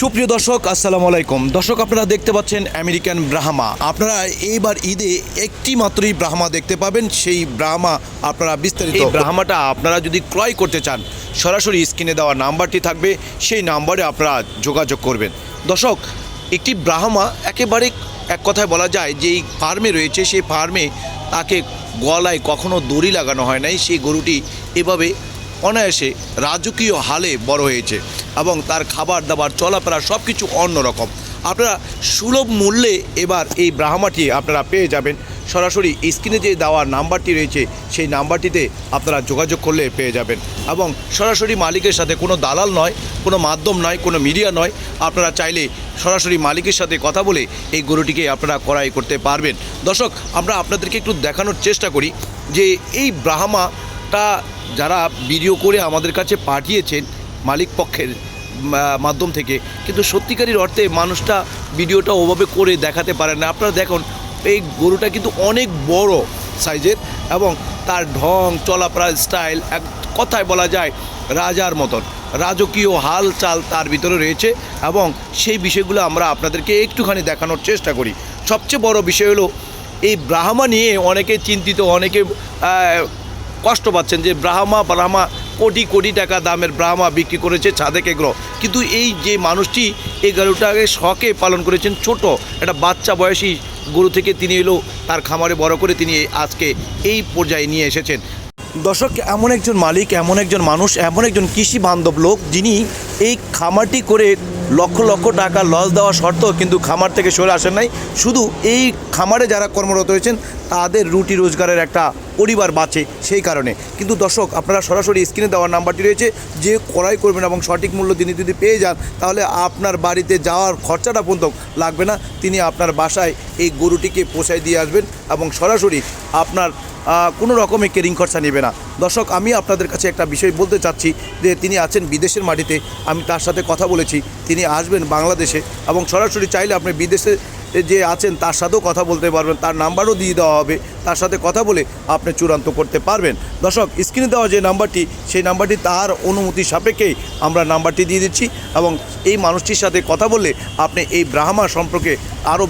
সুপ্রিয় দর্শক, আসসালামু আলাইকুম। দর্শক, আপনারা দেখতে পাচ্ছেন আমেরিকান ব্রাহ্মা। আপনারা এইবার ঈদে একটি মাত্রই ব্রাহ্মা দেখতে পাবেন। সেই ব্রাহ্মা আপনারা বিস্তারিত ব্রাহ্মাটা আপনারা যদি ক্রয় করতে চান, সরাসরি স্ক্রিনে দেওয়া নাম্বারটি থাকবে। সেই নাম্বারে আপনারা যোগাযোগ করবেন। দর্শক, একটি ব্রাহ্মা একেবারে এক কথায় বলা যায় যে এই ফার্মে রয়েছে, সেই ফার্মে তাকে গলায় কখনো দড়ি লাগানো হয় নাই। সেই গরুটি এভাবে অনায়াসে রাজকীয় হালে বড় হয়েছে এবং তার খাবার দাবার, চলাফেরা সব কিছু অন্যরকম আপনারা সুলভ মূল্যে এবার এই ব্রাহ্মাটি আপনারা পেয়ে যাবেন। সরাসরি স্ক্রিনে যে দেওয়া নাম্বারটি রয়েছে, সেই নাম্বারটিতে আপনারা যোগাযোগ করলে পেয়ে যাবেন। এবং সরাসরি মালিকের সাথে কোনো দালাল নয়, কোনো মাধ্যম নয়, কোনো মিডিয়া নয়। আপনারা চাইলে সরাসরি মালিকের সাথে কথা বলে এই গরুটিকে আপনারা ক্রয় করতে পারবেন। দর্শক, আমরা আপনাদেরকে একটু দেখানোর চেষ্টা করি যে এই ব্রাহ্মাটা যারা ভিডিও করে আমাদের কাছে পাঠিয়েছেন মালিক পক্ষের মাধ্যম থেকে, কিন্তু সত্যিকারের অর্থে মানুষটা ভিডিওটা ওভাবে করে দেখাতে পারে না। আপনারা দেখুন, এই গরুটা কিন্তু অনেক বড় সাইজের এবং তার ঢং, চলাফেরা স্টাইল এক কথায় বলা যায় রাজার মতন। রাজকীয় হাল চাল তার ভিতরে রয়েছে এবং সেই বিষয়গুলো আমরা আপনাদেরকে একটুখানি দেখানোর চেষ্টা করি। সবচেয়ে বড় বিষয় হলো, এই ব্রাহ্মা নিয়ে অনেকে চিন্তিত, অনেকে কষ্ট পাচ্ছেন যে ব্রাহ্মা ব্রাহ্মা কোটি কোটি টাকা দামের ব্রাহ্মা বিক্রি করেছে ছাদেক গ্রহ। কিন্তু এই যে মানুষটি এই গরুটাকে শখে পালন করেছেন ছোট, একটা বাচ্চা বয়সী গরু থেকে তিনি এলো, তার খামারে বড় করে তিনি আজকে এই পর্যায়ে নিয়ে এসেছেন। দর্শক, এমন একজন মালিক, এমন একজন মানুষ, এমন একজন কৃষি বান্ধব লোক, যিনি এই খামারটি করে লক্ষ লক্ষ টাকা লস দেওয়া সত্ত্বেও কিন্তু খামার থেকে সরে আসেন নাই। শুধু এই খামারে যারা কর্মরত হয়েছেন তাদের রুটি রোজগারের একটা পরিবার বাঁচে সেই কারণে। কিন্তু দর্শক, আপনারা সরাসরি স্ক্রিনে দেওয়ার নাম্বারটি রয়েছে, যে ক্রয় করবেন এবং সঠিক মূল্য তিনি যদি পেয়ে যান, তাহলে আপনার বাড়িতে যাওয়ার খরচাটা পর্যন্ত লাগবে না। তিনি আপনার বাসায় এই গরুটিকে পোষায় দিয়ে আসবেন এবং সরাসরি আপনার কোনো রকমের কেরিং খরচা নেবে না। দর্শক, আমি আপনাদের কাছে একটা বিষয় বলতে চাচ্ছি যে তিনি আছেন বিদেশের মাটিতে। আমি তার সাথে কথা বলেছি। তিনি আসবেন বাংলাদেশে এবং সরাসরি চাইলে আপনি বিদেশে যে আছেন, তার সাথেও কথা বলতে পারবেন, তার নাম্বারও দিয়ে দেওয়া হবে, তার সাথে কথা বলে আপনি চূড়ান্ত করতে পারবেন। দর্শক স্ক্রিনে দেওয়া যে নাম্বারটি, সেই নাম্বারটি তার অনুমতি সাপেক্ষেই আমরা নাম্বারটি দিয়ে দিচ্ছি এবং এই মানুষটির সাথে কথা বললে আপনি এই ব্রাহ্মা সম্পর্কে আরও